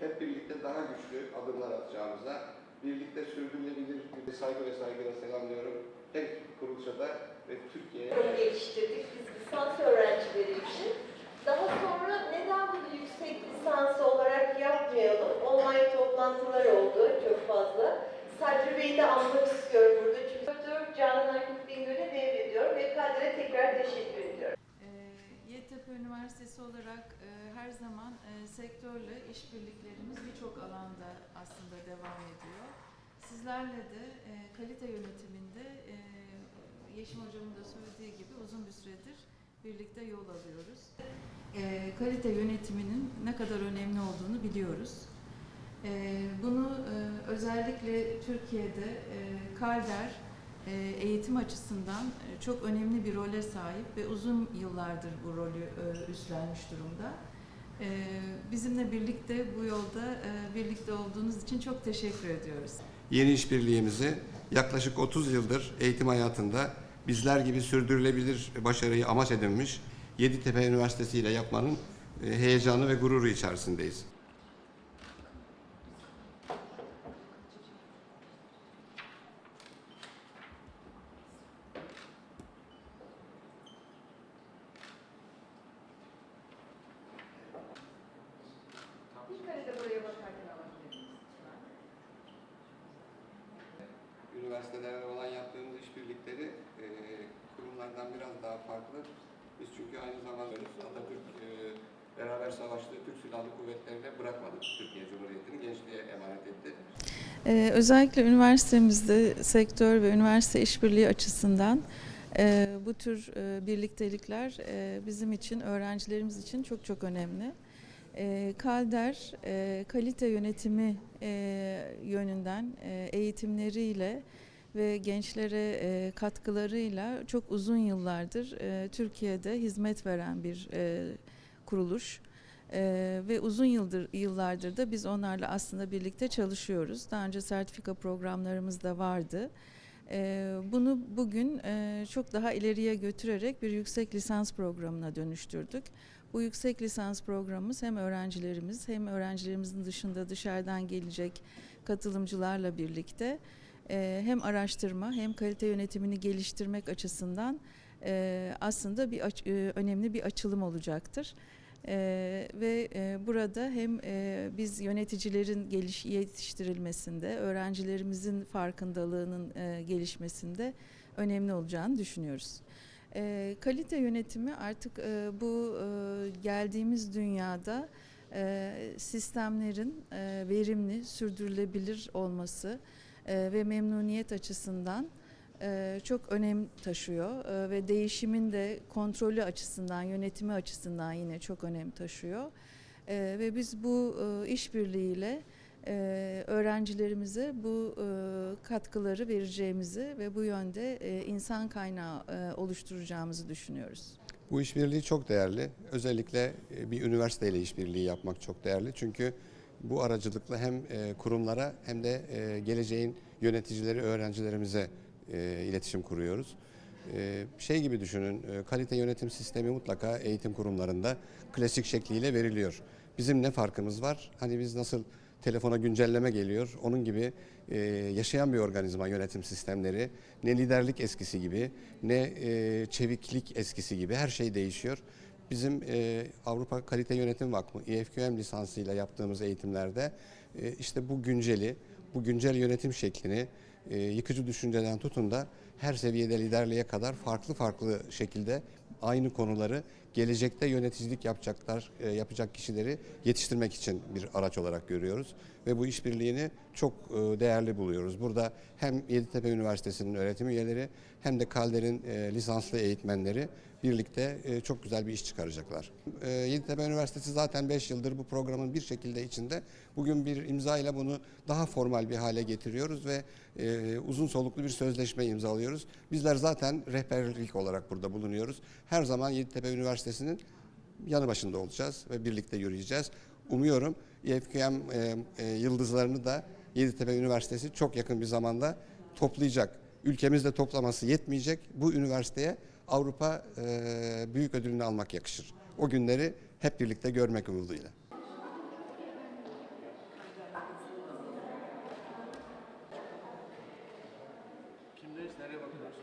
hep birlikte daha güçlü adımlar atacağımıza, birlikte sürdürülebilir bir saygı ve saygıyla selamlıyorum. Hem kuruluşa da ve Türkiye'ye. Bunu geliştirdik biz lisans öğrencileri için. Daha sonra neden bunu yüksek lisansı olarak yapmayalım? Online toplantılar oldu çok fazla. Üniversitesi olarak e, her zaman e, sektörle işbirliklerimiz birçok alanda aslında devam ediyor. Sizlerle de e, kalite yönetiminde e, Yeşim Hocam'ın da söylediği gibi uzun bir süredir birlikte yol alıyoruz. E, kalite yönetiminin ne kadar önemli olduğunu biliyoruz. E, bunu e, özellikle Türkiye'de e, Kalder eğitim açısından e, çok önemli bir role sahip ve uzun yıllardır bu rolü e, üstlenmiş durumda. E, Bizimle birlikte bu yolda e, birlikte olduğunuz için çok teşekkür ediyoruz. Yeni işbirliğimizi yaklaşık 30 yıldır eğitim hayatında bizler gibi sürdürülebilir başarıyı amaç edinmiş Yeditepe Üniversitesi ile yapmanın e, heyecanı ve gururu içerisindeyiz. Bakarken. Üniversitelerle olan yaptığımız işbirlikleri e, kurumlardan biraz daha farklı. Biz çünkü aynı zamanda Atatürk e, beraber savaştığı Türk Silahlı Kuvvetleri'ne bırakmadık. Türkiye Cumhuriyeti'ni gençliğe emanet etti. Ee, özellikle üniversitemizde sektör ve üniversite işbirliği açısından e, bu tür e, birliktelikler e, bizim için, öğrencilerimiz için çok çok önemli. E, Kalder, e, kalite yönetimi e, yönünden e, eğitimleriyle ve gençlere katkılarıyla çok uzun yıllardır Türkiye'de hizmet veren bir kuruluş. Ee, ve uzun yıldır yıllardır da biz onlarla aslında birlikte çalışıyoruz. Daha önce sertifika programlarımız da vardı. Ee, bunu bugün çok daha ileriye götürerek bir yüksek lisans programına dönüştürdük. Bu yüksek lisans programımız hem öğrencilerimiz hem öğrencilerimizin dışında dışarıdan gelecek katılımcılarla birlikte e, hem araştırma hem kalite yönetimini geliştirmek açısından e, aslında bir e, önemli bir açılım olacaktır. Ve burada hem biz yöneticilerin geliş yetiştirilmesinde, öğrencilerimizin farkındalığının gelişmesinde önemli olacağını düşünüyoruz. E, kalite yönetimi artık e, bu e, geldiğimiz dünyada e, sistemlerin e, verimli, sürdürülebilir olması e, ve memnuniyet açısından e, çok önem taşıyor E, ve değişimin de kontrolü açısından, yönetimi açısından yine çok önem taşıyor. E, ve biz bu e, işbirliğiyle e, öğrencilerimize bu e, katkıları vereceğimizi ve bu yönde e, insan kaynağı e, oluşturacağımızı düşünüyoruz. Bu işbirliği çok değerli. Özellikle bir üniversiteyle işbirliği yapmak çok değerli. Çünkü bu aracılıkla hem kurumlara hem de geleceğin yöneticileri, öğrencilerimize iletişim kuruyoruz. Şey gibi düşünün, kalite yönetim sistemi mutlaka eğitim kurumlarında klasik şekliyle veriliyor. Bizim ne farkımız var? Hani biz nasıl telefona güncelleme geliyor, onun gibi e, yaşayan bir organizma yönetim sistemleri, ne liderlik eskisi gibi, ne e, çeviklik eskisi gibi her şey değişiyor. Bizim e, Avrupa Kalite Yönetim Vakfı EFQM lisansıyla yaptığımız eğitimlerde e, işte bu günceli, bu güncel yönetim şeklini e, yıkıcı düşünceden tutun da her seviyede liderliğe kadar farklı farklı şekilde aynı konuları gelecekte yöneticilik yapacaklar, e, yapacak kişileri yetiştirmek için bir araç olarak görüyoruz ve bu işbirliğini çok e, değerli buluyoruz. Burada hem Yeditepe Üniversitesi'nin öğretim üyeleri hem de Kalder'in e, lisanslı eğitmenleri birlikte çok güzel bir iş çıkaracaklar. Yeditepe Üniversitesi zaten 5 yıldır bu programın bir şekilde içinde. Bugün bir imza ile bunu daha formal bir hale getiriyoruz ve uzun soluklu bir sözleşme imzalıyoruz. Bizler zaten rehberlik olarak burada bulunuyoruz. Her zaman Yeditepe Üniversitesi'nin yanı başında olacağız ve birlikte yürüyeceğiz. Umuyorum YFKM e, e, yıldızlarını da Yeditepe Üniversitesi çok yakın bir zamanda toplayacak. Ülkemizde toplaması yetmeyecek. Bu üniversiteye Avrupa e, Büyük Ödülünü almak yakışır. O günleri hep birlikte görmek umuduyla. nereye bakıyorsun?